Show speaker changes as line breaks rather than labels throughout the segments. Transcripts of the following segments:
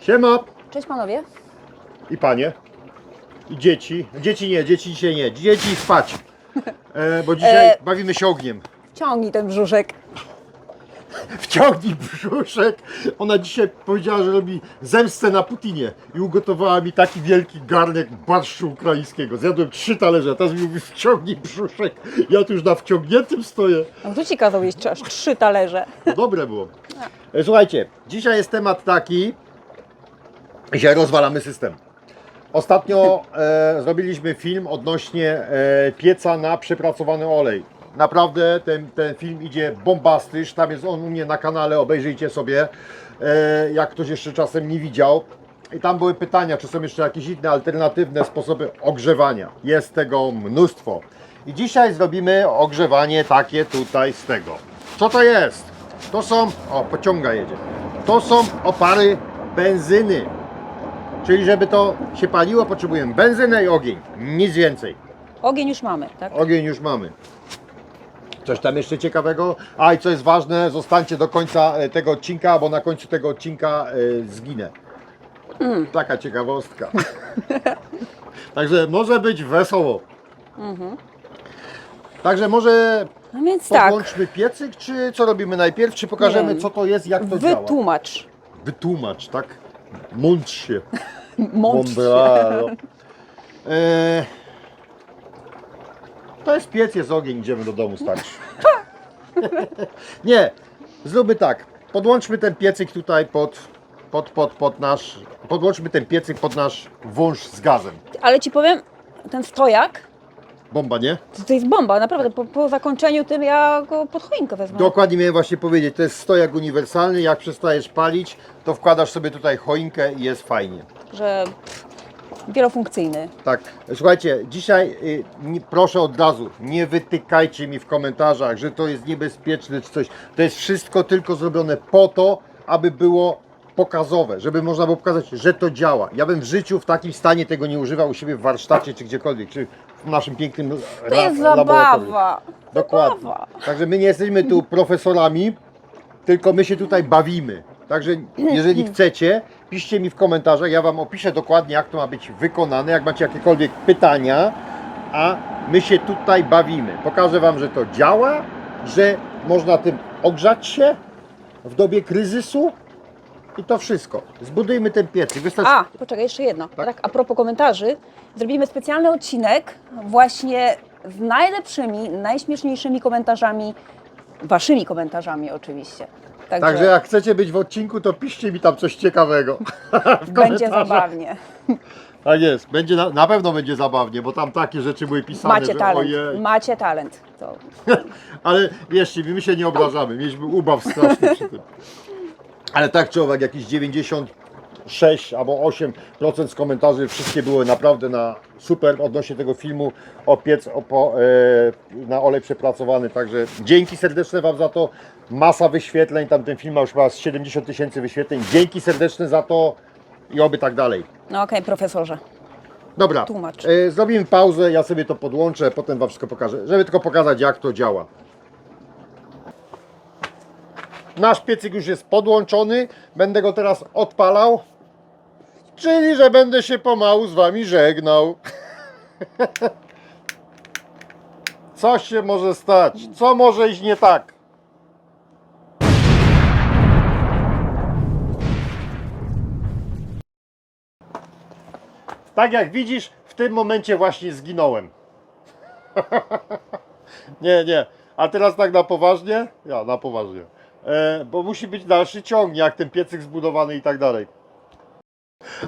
Siema
Cześć panowie.
i panie. I dzieci. Dzieci nie, dzieci dzisiaj nie. Dzieci spać. E, bo dzisiaj
E.
bawimy się ogniem.
Ciągnij ten brzuszek.
Wciągnij brzuszek. Ona dzisiaj powiedziała, że robi zemstę na Putinie i ugotowała mi taki wielki garnek barszczu ukraińskiego. Zjadłem trzy talerze, a teraz mi mówi wciągnij brzuszek. Ja tu już na wciągniętym stoję.
No kto ci kazał jeść aż trzy talerze?
No dobre było. E, Słuchajcie, dzisiaj jest temat taki, że rozwalamy system. Ostatnio e, zrobiliśmy film odnośnie e, pieca na przepracowany olej. Naprawdę ten, ten film idzie bombastycznie. Tam jest on u mnie na kanale, obejrzyjcie sobie, e, jak ktoś jeszcze czasem nie widział. I tam były pytania, czy są jeszcze jakieś inne alternatywne sposoby ogrzewania. Jest tego mnóstwo. I dzisiaj zrobimy ogrzewanie takie tutaj z tego. Co to jest? To są, o pociąga jedzie. To są opary benzyny. Czyli żeby to się paliło, potrzebujemy benzynę i ogień. Nic więcej.
Ogień już mamy, tak?
Ogień już mamy. Coś tam jeszcze ciekawego? A i co jest ważne, zostańcie do końca e, tego odcinka, bo na końcu tego odcinka e, zginę. Taka ciekawostka. Także może być wesoło. Także może
No więc tak,
podłączmy piecyk, czy co robimy najpierw? Czy pokażemy
Nie.
co to jest, jak to działa?
wytłumacz.
Wytłumacz, tak? Mądrz się.
Mądrze.
Mądralo. E, to jest piec, jest ogień, idziemy do domu starczy. Nie, zróbmy tak. Podłączmy ten piecyk tutaj pod, pod, pod, pod nasz. Podłączmy ten piecyk pod nasz wąż z gazem.
Ale ci powiem, ten stojak,
Bomba, nie?
to, to jest bomba, naprawdę. Po, po zakończeniu tym ja go pod choinkę wezmę.
Dokładnie miałem właśnie powiedzieć. To jest stojak uniwersalny. Jak przestajesz palić, to wkładasz sobie tutaj choinkę i jest fajnie.
Że pff, wielofunkcyjny.
Tak, słuchajcie, dzisiaj y, nie, proszę od razu, nie wytykajcie mi w komentarzach, że to jest niebezpieczne czy coś. To jest wszystko tylko zrobione po to, aby było pokazowe, żeby można było pokazać, że to działa. Ja bym w życiu w takim stanie tego nie używał u siebie w warsztacie czy gdziekolwiek, czy w naszym pięknym
To jest
laboratorium.
zabawa.
Dokładnie.
Zabawa.
Także my nie jesteśmy tu profesorami, tylko my się tutaj bawimy. Także jeżeli chcecie, piszcie mi w komentarzach, ja Wam opiszę dokładnie jak to ma być wykonane, jak macie jakiekolwiek pytania, a my się tutaj bawimy. Pokażę Wam, że to działa, że można tym ogrzać się w dobie kryzysu i to wszystko. Zbudujmy ten piecyk. Wystarczy...
A, poczekaj, jeszcze jedno.
Tak?
Tak? a propos komentarzy, zrobimy specjalny odcinek właśnie z najlepszymi, najśmieszniejszymi komentarzami, waszymi komentarzami oczywiście. Także,
Także jak chcecie być w odcinku, to piszcie mi tam coś ciekawego.
będzie zabawnie.
Tak jest, będzie na, na pewno będzie zabawnie, bo tam takie rzeczy były pisane,
Macie
że
talent,
ojej.
macie talent. To
Ale wierzcie mi, my się nie obrażamy, mieliśmy ubaw straszny przy tym. Ale tak czy owak, jakieś 96 albo 8% z komentarzy, wszystkie były naprawdę na super odnośnie tego filmu o piec o, po, e, na olej przepracowany, także dzięki serdeczne Wam za to, masa wyświetleń, tam ten film ma już chyba z 70 tysięcy wyświetleń, dzięki serdeczne za to i oby tak dalej.
no okej, profesorze.
Dobra,
Tłumacz.
e, zrobimy pauzę, ja sobie to podłączę, potem Wam wszystko pokażę, żeby tylko pokazać jak to działa. Nasz piecyk już jest podłączony, będę go teraz odpalał, czyli że będę się pomału z Wami żegnał. Co się może stać? Co może iść nie tak? Tak jak widzisz, w tym momencie właśnie zginąłem. nie, nie. A teraz tak na poważnie? Ja, na poważnie. E, bo musi być dalszy ciąg, jak ten piecyk zbudowany i tak dalej.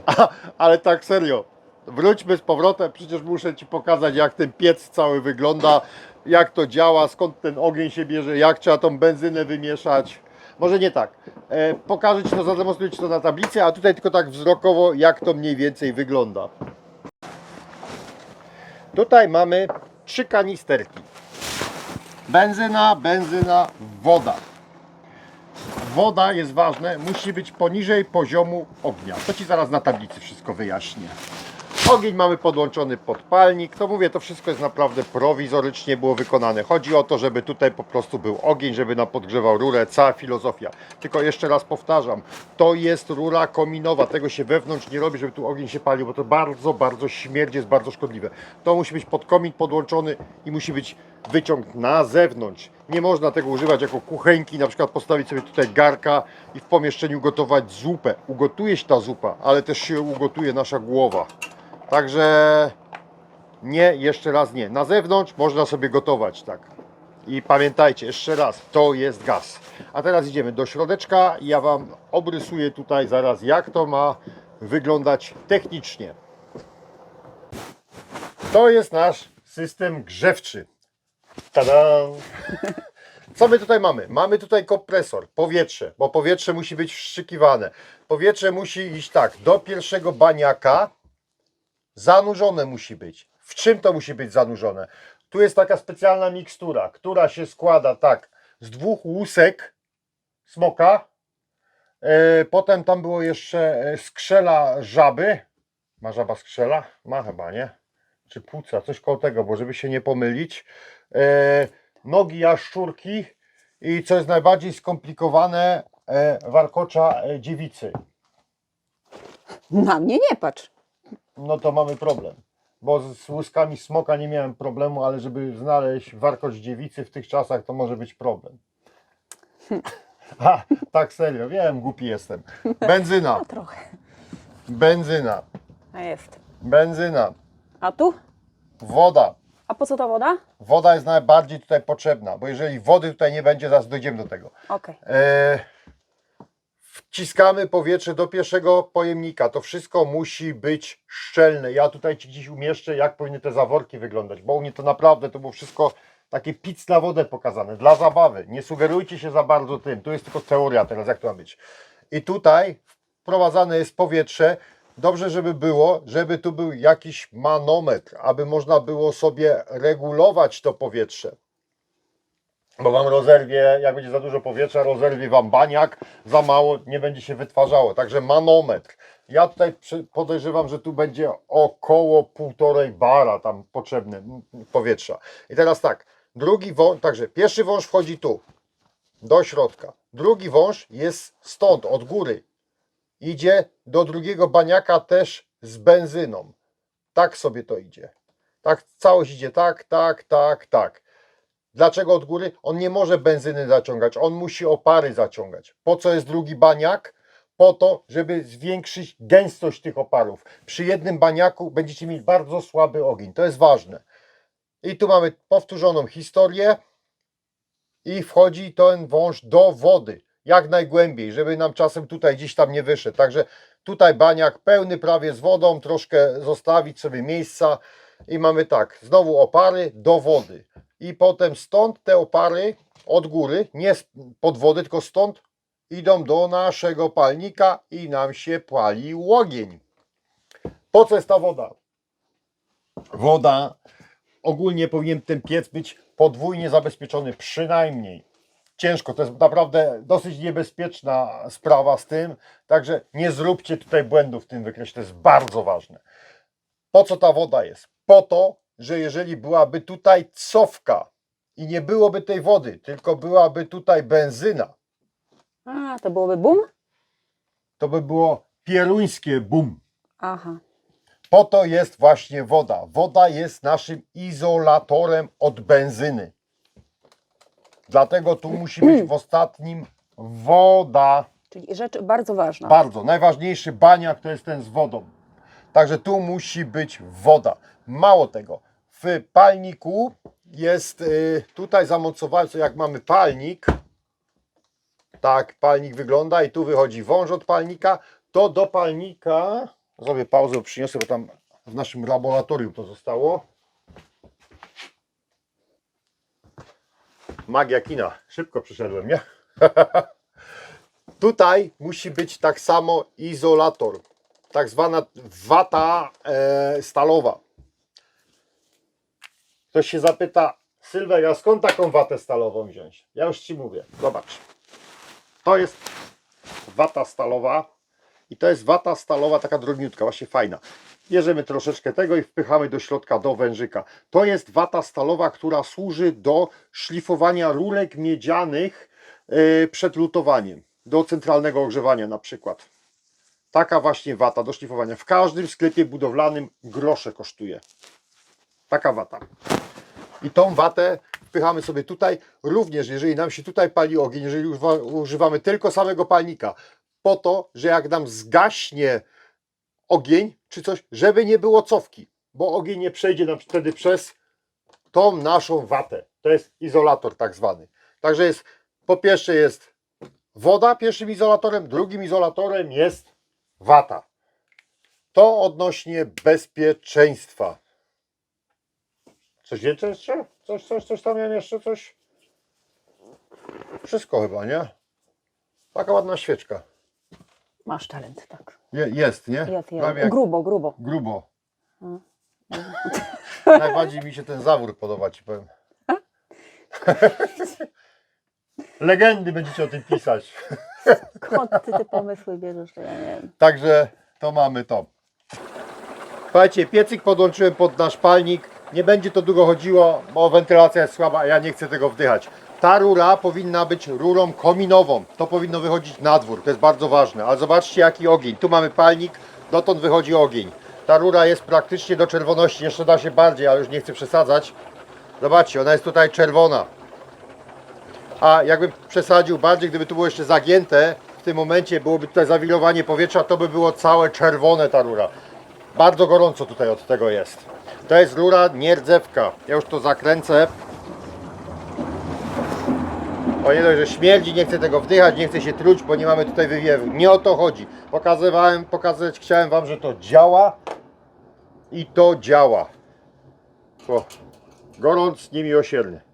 A, ale tak serio. Wróćmy z powrotem, przecież muszę Ci pokazać, jak ten piec cały wygląda, jak to działa, skąd ten ogień się bierze, jak trzeba tą benzynę wymieszać. Może nie tak. E, pokażę Ci to, zademonstruję Ci to na tablicy, a tutaj tylko tak wzrokowo, jak to mniej więcej wygląda. Tutaj mamy trzy kanisterki. Benzyna, benzyna, woda. Woda jest ważne, musi być poniżej poziomu ognia. To Ci zaraz na tablicy wszystko wyjaśnię. Ogień mamy podłączony pod palnik. To mówię, to wszystko jest naprawdę prowizorycznie było wykonane. Chodzi o to, żeby tutaj po prostu był ogień, żeby nam podgrzewał rurę, cała filozofia. Tylko jeszcze raz powtarzam, to jest rura kominowa, tego się wewnątrz nie robi, żeby tu ogień się palił, bo to bardzo, bardzo śmierdzi, jest bardzo szkodliwe. To musi być pod komin podłączony i musi być wyciąg na zewnątrz. Nie można tego używać jako kuchenki, na przykład postawić sobie tutaj garka i w pomieszczeniu gotować zupę. Ugotuje się ta zupa, ale też się ugotuje nasza głowa. Także nie, jeszcze raz nie. Na zewnątrz można sobie gotować, tak. I pamiętajcie, jeszcze raz, to jest gaz. A teraz idziemy do środeczka ja Wam obrysuję tutaj zaraz, jak to ma wyglądać technicznie. To jest nasz system grzewczy. Tada! Co my tutaj mamy? Mamy tutaj kompresor, powietrze, bo powietrze musi być wszczykiwane. Powietrze musi iść tak, do pierwszego baniaka, zanurzone musi być. W czym to musi być zanurzone? Tu jest taka specjalna mikstura, która się składa tak z dwóch łusek smoka. E, potem tam było jeszcze e, skrzela żaby. Ma żaba skrzela? Ma chyba, nie? Czy płuca, coś koło tego, bo żeby się nie pomylić. E, nogi jaszczurki i co jest najbardziej skomplikowane, warkocza dziewicy.
Na mnie nie patrz.
No to mamy problem. Bo z łuskami smoka nie miałem problemu, ale żeby znaleźć warkocz dziewicy w tych czasach, to może być problem. A, tak serio, wiem, głupi jestem. Benzyna,
No trochę.
benzyna,
A jest.
benzyna,
A tu?
woda.
A po co ta woda?
Woda jest najbardziej tutaj potrzebna, bo jeżeli wody tutaj nie będzie, zaraz dojdziemy do tego.
Okej.
E, wciskamy powietrze do pierwszego pojemnika. To wszystko musi być szczelne. Ja tutaj Ci gdzieś umieszczę, jak powinny te zaworki wyglądać, bo u mnie to naprawdę to było wszystko takie pic na wodę pokazane, dla zabawy. Nie sugerujcie się za bardzo tym. Tu jest tylko teoria teraz, jak to ma być. I tutaj wprowadzane jest powietrze. Dobrze, żeby było, żeby tu był jakiś manometr, aby można było sobie regulować to powietrze bo Wam rozerwie, jak będzie za dużo powietrza, rozerwie Wam baniak, za mało nie będzie się wytwarzało. Także manometr. Ja tutaj podejrzewam, że tu będzie około półtorej bara tam potrzebne powietrza. I teraz tak, drugi wąż, także pierwszy wąż wchodzi tu, do środka. Drugi wąż jest stąd, od góry. Idzie do drugiego baniaka też z benzyną. Tak sobie to idzie. Tak, całość idzie tak, tak, tak, tak. Dlaczego od góry? On nie może benzyny zaciągać, on musi opary zaciągać. Po co jest drugi baniak? Po to, żeby zwiększyć gęstość tych oparów. Przy jednym baniaku będziecie mieć bardzo słaby ogień. To jest ważne. I tu mamy powtórzoną historię i wchodzi ten wąż do wody. Jak najgłębiej, żeby nam czasem tutaj gdzieś tam nie wyszedł. Także tutaj baniak pełny prawie z wodą, troszkę zostawić sobie miejsca i mamy tak, znowu opary do wody. I potem stąd te opary od góry, nie pod wody, tylko stąd idą do naszego palnika i nam się pali ogień. Po co jest ta woda? Woda, ogólnie powinien ten piec być podwójnie zabezpieczony, przynajmniej. Ciężko, to jest naprawdę dosyć niebezpieczna sprawa z tym, także nie zróbcie tutaj błędu w tym wykresie, to jest bardzo ważne. Po co ta woda jest? Po to, że jeżeli byłaby tutaj cofka i nie byłoby tej wody, tylko byłaby tutaj benzyna,
A, to byłoby bum?
to by było pieruńskie bum.
Aha.
Po to jest właśnie woda. Woda jest naszym izolatorem od benzyny. Dlatego tu musi być w ostatnim woda.
Czyli rzecz bardzo ważna.
Bardzo. Najważniejszy baniak to jest ten z wodą. Także tu musi być woda. Mało tego, w palniku jest y, tutaj zamocowany, co jak mamy palnik, tak palnik wygląda i tu wychodzi wąż od palnika, to do palnika, zrobię pauzę, przyniosę, bo tam w naszym laboratorium to zostało. Magia kina. Szybko przyszedłem, nie? Tutaj musi być tak samo izolator, tak zwana wata e, stalowa. Ktoś się zapyta, Sylwek, a skąd taką watę stalową wziąć? Ja już Ci mówię, zobacz. To jest wata stalowa I to jest wata stalowa, taka drobniutka, właśnie fajna. Bierzemy troszeczkę tego i wpychamy do środka, do wężyka. To jest wata stalowa, która służy do szlifowania rurek miedzianych yy, przed lutowaniem, do centralnego ogrzewania na przykład. Taka właśnie wata do szlifowania. W każdym sklepie budowlanym grosze kosztuje. Taka wata. I tą watę wpychamy sobie tutaj. Również, jeżeli nam się tutaj pali ogień, jeżeli używa, używamy tylko samego palnika, po to, że jak nam zgaśnie ogień czy coś, żeby nie było cofki, bo ogień nie przejdzie nam wtedy przez tą naszą watę. To jest izolator tak zwany. Także jest, po pierwsze jest woda pierwszym izolatorem, drugim izolatorem jest wata. To odnośnie bezpieczeństwa. Coś więcej jeszcze? Coś, coś, coś tam miałem jeszcze? Coś? Wszystko chyba, nie? Taka ładna świeczka.
Masz talent, tak.
Je, jest, nie? Prawie jak
Grubo, grubo.
grubo.
Mm.
Najbardziej mi się ten zawór podoba, ci powiem. Legendy będziecie o tym pisać.
Skąd ty te pomysły bierzesz, to ja nie wiem.
Także to mamy to. Słuchajcie, piecyk podłączyłem pod nasz palnik. Nie będzie to długo chodziło, bo wentylacja jest słaba, a ja nie chcę tego wdychać. Ta rura powinna być rurą kominową. To powinno wychodzić na dwór, to jest bardzo ważne. Ale zobaczcie jaki ogień. Tu mamy palnik, dotąd wychodzi ogień. Ta rura jest praktycznie do czerwoności, jeszcze da się bardziej, ale już nie chcę przesadzać. Zobaczcie, ona jest tutaj czerwona. A jakbym przesadził bardziej, gdyby tu było jeszcze zagięte, w tym momencie byłoby tutaj zawirowanie powietrza, to by było całe czerwone ta rura. Bardzo gorąco tutaj od tego jest. To jest rura nierdzewka. Ja już to zakręcę. O nie dość, że śmierdzi, nie chcę tego wdychać, nie chcę się truć, bo nie mamy tutaj wywiewu. Nie o to chodzi. Pokazywałem, pokazać chciałem Wam, że to działa i to działa. O, gorąc, niemiłosierny.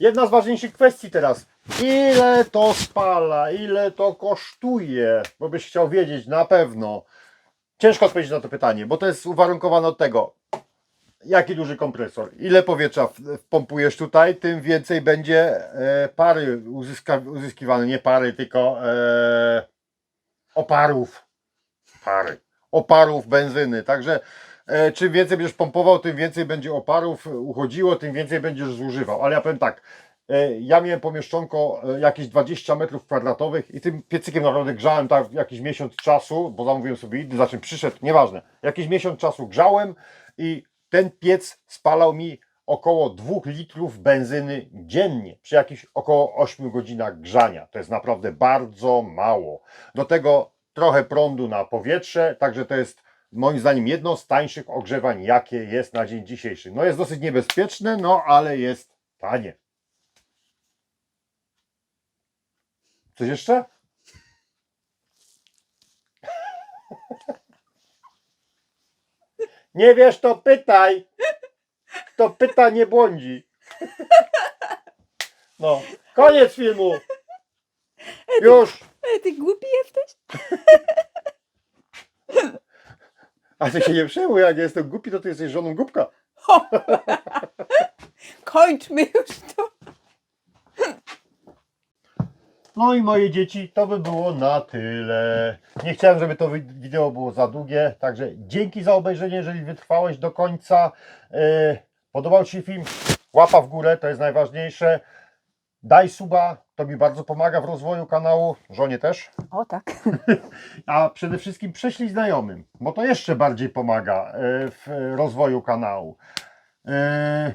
Jedna z ważniejszych kwestii teraz. Ile to spala, ile to kosztuje? Bo byś chciał wiedzieć na pewno. Ciężko odpowiedzieć na to pytanie, bo to jest uwarunkowane od tego, jaki duży kompresor. Ile powietrza wpompujesz tutaj, tym więcej będzie e, pary uzyska, uzyskiwane. Nie pary, tylko e, oparów. Pary. Oparów benzyny. Także czym więcej będziesz pompował, tym więcej będzie oparów uchodziło, tym więcej będziesz zużywał. Ale ja powiem tak, e, ja miałem pomieszczonko e, jakieś 20 metrów kwadratowych i tym piecykiem naprawdę grzałem tak jakiś miesiąc czasu, bo zamówiłem sobie inny, znaczy przyszedł, nieważne, jakiś miesiąc czasu grzałem i ten piec spalał mi około 2 litrów benzyny dziennie przy jakichś około 8 godzinach grzania. To jest naprawdę bardzo mało. Do tego trochę prądu na powietrze, także to jest moim zdaniem jedno z tańszych ogrzewań, jakie jest na dzień dzisiejszy. No jest dosyć niebezpieczne, no ale jest tanie. Coś jeszcze? Nie wiesz, to pytaj. To pyta, nie błądzi. No, koniec filmu. Już.
Ty głupi jesteś?
A ty się nie przejmuj, jak ja jestem głupi, to ty jesteś żoną głupka.
Kończmy już to.
No i moje dzieci, to by było na tyle. Nie chciałem, żeby to wi- wideo było za długie, także dzięki za obejrzenie, jeżeli wytrwałeś do końca. Yy, Podobał Ci się film? Łapa w górę, to jest najważniejsze. Daj suba, to mi bardzo pomaga w rozwoju kanału, żonie też.
O tak.
A przede wszystkim prześlij znajomym, bo to jeszcze bardziej pomaga e, w rozwoju kanału. E,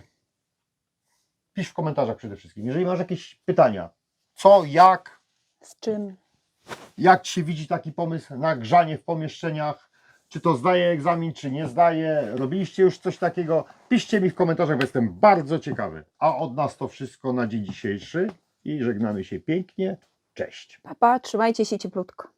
Pisz w komentarzach przede wszystkim, jeżeli masz jakieś pytania, co, jak,
Z czym?
jak Ci się widzi taki pomysł na grzanie w pomieszczeniach, czy to zdaje egzamin, czy nie zdaje, robiliście już coś takiego, piszcie mi w komentarzach, bo jestem bardzo ciekawy. A od nas to wszystko na dzień dzisiejszy i żegnamy się pięknie, cześć.
Papa, trzymajcie się cieplutko.